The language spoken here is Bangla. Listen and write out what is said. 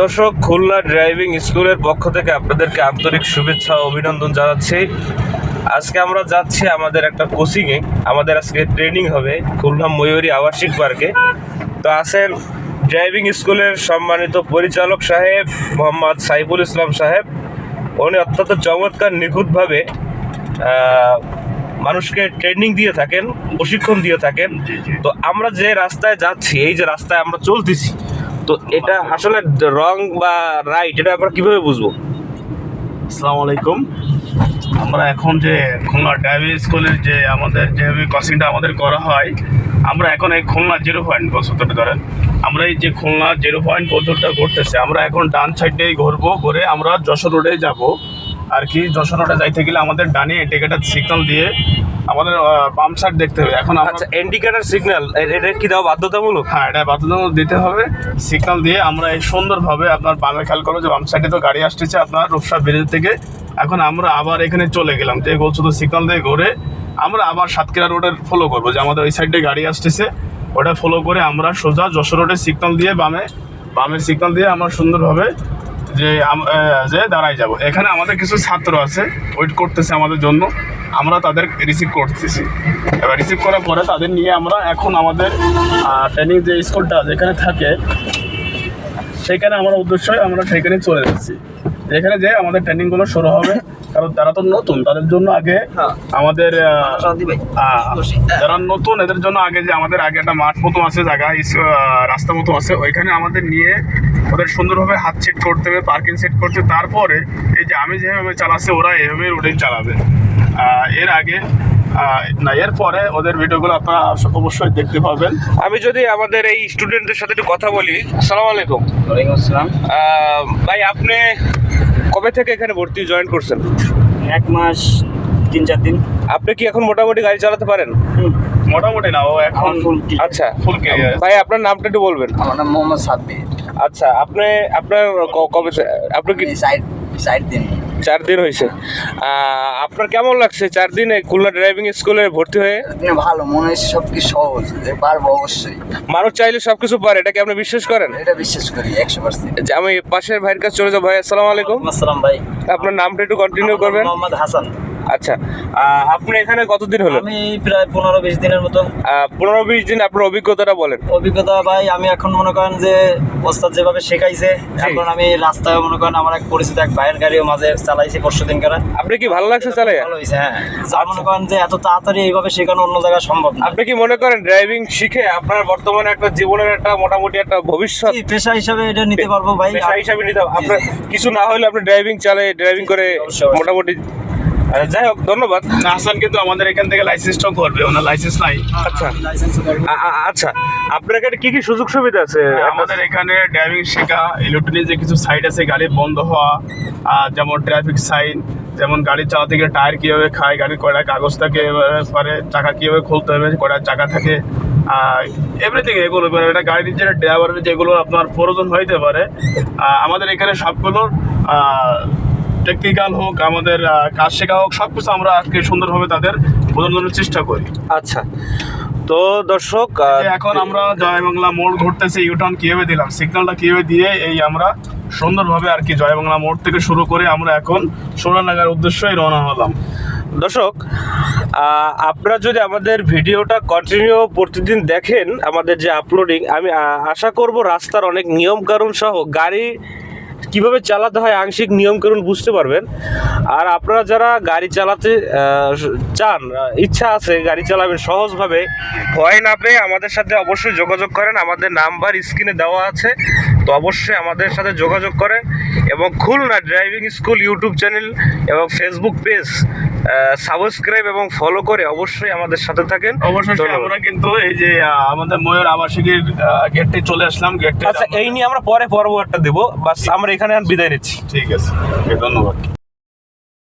দর্শক খুলনা ড্রাইভিং স্কুলের পক্ষ থেকে আপনাদেরকে আন্তরিক শুভেচ্ছা ও অভিনন্দন জানাচ্ছি। আজকে আমরা যাচ্ছি আমাদের একটা কোচিংয়ে আমাদের আজকে ট্রেনিং হবে খুলনা ময়ূরী আবাসিক পার্কে। তো আছেন ড্রাইভিং স্কুলের সম্মানিত পরিচালক সাহেব মোহাম্মদ সাইফুল ইসলাম সাহেব। উনি অত্যন্ত চমৎকার নিখুঁতভাবে মানুষকে ট্রেনিং দিয়ে থাকেন প্রশিক্ষণ দিয়ে থাকেন। তো আমরা যে রাস্তায় যাচ্ছি এই যে রাস্তায় আমরা চলতেছি তো এটা আসলে রং বা রাইট এটা আমরা কীভাবে বুঝব? আসসালামু আলাইকুম। আমরা এখন যে খুলনা ড্রাইভিং স্কুলের যে আমাদের যে কোচিংটা আমাদের করা হয়, আমরা এখন এই খুলনা জিরো পয়েন্ট পদ্ধতিটা ধরেন। আমরা এই যে খুলনা জিরো পয়েন্ট পদ্ধতিটা করতেছে, আমরা এখন ডান সাইডেই ঘুরবো, ঘুরে আমরা যশোর রোডে যাব। আর কি যশোর রোডে যাইতে গেলে আমাদের ডানে টিকেটার সিগন্যাল দিয়ে আমাদের বাম সাইড দেখতে হবে। এখন আচ্ছা ইন্ডিকেটর সিগন্যাল এটা কি দেওয়া বাধ্যতামূলক? হ্যাঁ এটা বাধ্যতামূলক দিতে হবে। সিগন্যাল দিয়ে আমরা এই সুন্দরভাবে আপনার বামে খেয়াল করো যে বাম সাইডে তো গাড়ি আসতেছে আপনার রূপসা ব্রিজ থেকে। এখন আমরা আবার এখানে চলে গেলাম। যে গোল শুধু সিগন্যাল দিয়ে ঘুরে আমরা আবার সাতক্ষীরা রোডের ফলো করব। যে আমাদের ওই সাইডে গাড়ি আসতেছে ওটা ফলো করে আমরা সোজা যশোর রোডের সিগন্যাল দিয়ে বামে বামের সিগন্যাল দিয়ে আমরা সুন্দরভাবে যে যে দাঁড়াই যাব। এখানে আমাদের কিছু ছাত্র আছে, ওয়েট করতেছে আমাদের জন্য। আমরা তাদের রিসিভ করতেছি। এবার রিসিভ করার পরে তাদের নিয়ে আমরা এখন আমাদের ট্রেনিং যে স্কুলটা যেখানে থাকে, সেখানে আমার উদ্দেশ্যই আমরা সেখানে চলে যাচ্ছি। যেখানে যে আমাদের ট্রেনিংগুলো শুরু হবে কারণ তারা তো নতুন তাদের জন্য আগে আমাদের আহ, আহ, যারা নতুন এদের জন্য আগে যে আমাদের আগে একটা মাঠ মতো আছে জায়গা রাস্তা মতো আছে ওইখানে আমাদের নিয়ে ওদের সুন্দরভাবে হাত সেট করতে হবে পার্কিং সেট করতে তারপরে এই যে আমি যেভাবে চালাচ্ছি ওরা এভাবে রুটিন চালাবে। এর আগে না এর পরে ওদের ভিডিওগুলো আপনারা অবশ্যই দেখতে পাবেন। আমি যদি আমাদের এই স্টুডেন্টদের সাথে একটু কথা বলি আসসালামু আলাইকুম। ওয়ালাইকুম আসসালাম। ভাই আপনি কবে থেকে এখানে ভর্তি জয়েন করছেন? এক মাস তিন চার দিন। আপনি কি এখন মোটামুটি গাড়ি চালাতে পারেন? মোটামুটি না ও এখন ফুল আচ্ছা। ভাই আপনার নামটা একটু বলবেন। আমার নাম মোহাম্মদ সাব্বির। আচ্ছা আপনি আপনার কবে আপনি কি সাইড সাইড দিন। চার দিন হয়েছে। আপনার কেমন লাগছে চার দিনে খুলনা ড্রাইভিং স্কুলে ভর্তি হয়ে? ভালো মনে হচ্ছে সব কিছু সহজ পারব অবশ্যই। মানুষ চাইলে সবকিছু পারে এটা কি আপনি বিশ্বাস করেন? এটা বিশ্বাস করি একশো পার্সেন্ট আমি পাশের ভাইয়ের কাছে চলে যাব ভাই আসসালামু আলাইকুম। আসসালাম ভাই। আপনার নামটা একটু কন্টিনিউ করবেন। মোহাম্মদ হাসান। আচ্ছা আপনি এখানে কতদিন হলো? আমি প্রায় পনেরো বিশ দিনের মতো পনেরো বিশ দিন আপনার অভিজ্ঞতাটা বলেন। অভিজ্ঞতা ভাই আমি এখন মনে করেন যে ওস্তাদ যেভাবে শেখাইছে এখন আমি রাস্তায় মনে করেন আমার এক পরিচিত এক ভাইয়ের গাড়িও মাঝে চালাইছি পরশু দিন করে। আপনি কি ভালো লাগছে চালে ভালো হয়েছে হ্যাঁ। যা মনে করেন যে এত তাড়াতাড়ি এইভাবে শেখানো অন্য জায়গায় সম্ভব না। আপনি কি মনে করেন ড্রাইভিং শিখে আপনার বর্তমানে একটা জীবনের একটা মোটামুটি একটা ভবিষ্যৎ? পেশা হিসাবে এটা নিতে পারব ভাই। পেশা হিসাবে নিতে হবে। আপনার কিছু না হলে আপনি ড্রাইভিং চালে ড্রাইভিং করে। মোটামুটি যাই হোক ধন্যবাদ। হাসান কিন্তু আমাদের এখান থেকে লাইসেন্সটাও করবে ওনার লাইসেন্স নাই। আচ্ছা। আচ্ছা। আপনার এখানে কি কি সুযোগ সুবিধা আছে? আমাদের এখানে ড্রাইভিং শেখা ইলেকট্রনিক যে কিছু সাইড আছে গাড়ি বন্ধ হওয়া যেমন ট্রাফিক সাইন যেমন গাড়ি চালাতে গেলে টায়ার কীভাবে খায় গাড়ির কয়টা কাগজ থাকে পরে চাকা কীভাবে খুলতে হবে কয়টা চাকা থাকে এভরিথিং এগুলো এটা গাড়ির যে ড্রাইভারের যেগুলো আপনার প্রয়োজন হইতে পারে আমাদের এখানে সবগুলোর টেকনিক্যাল হোক আমাদের কাজ শেখা হোক সব কিছু আমরা আজকে সুন্দরভাবে তাদের বোঝানোর চেষ্টা করি। আচ্ছা। তো দর্শক এখন আমরা জয় বাংলা মোড় ঘুরতেছি ইউটার্ন কীভাবে দিলাম সিগন্যালটা কীভাবে দিয়ে এই আমরা সুন্দরভাবে আর কি জয় বাংলা মোড় থেকে শুরু করে আমরা এখন সোনানাগার উদ্দেশ্যই রওনা হলাম। দর্শক আপনারা যদি আমাদের ভিডিওটা কন্টিনিউ প্রতিদিন দেখেন আমাদের যে আপলোডিং আমি আশা করব রাস্তার অনেক নিয়ম কানুন সহ গাড়ি কীভাবে চালাতে হয় আংশিক নিয়মকানুন বুঝতে পারবেন। আর আপনারা যারা গাড়ি চালাতে চান, ইচ্ছা আছে গাড়ি চালাবেন, সহজভাবে ভয় না পেয়ে আমাদের সাথে অবশ্যই যোগাযোগ করেন। আমাদের নাম্বার স্ক্রিনে দেওয়া আছে, তো অবশ্যই আমাদের সাথে যোগাযোগ করেন। এবং Khulna driving school YouTube channel এবং ফেসবুক পেজ সাবস্ক্রাইব এবং ফলো করে অবশ্যই আমাদের সাথে থাকেন। অবশ্যই আমরা কিন্তু এই যে আমাদের ময়ূর আবাসিকের গেটে চলে আসলাম। গেটে আচ্ছা এই নিয়ে আমরা পরে পর্ব একটা দেবো বাস আমরা এখানে আর বিদায় নিচ্ছি। ঠিক আছে। ধন্যবাদ।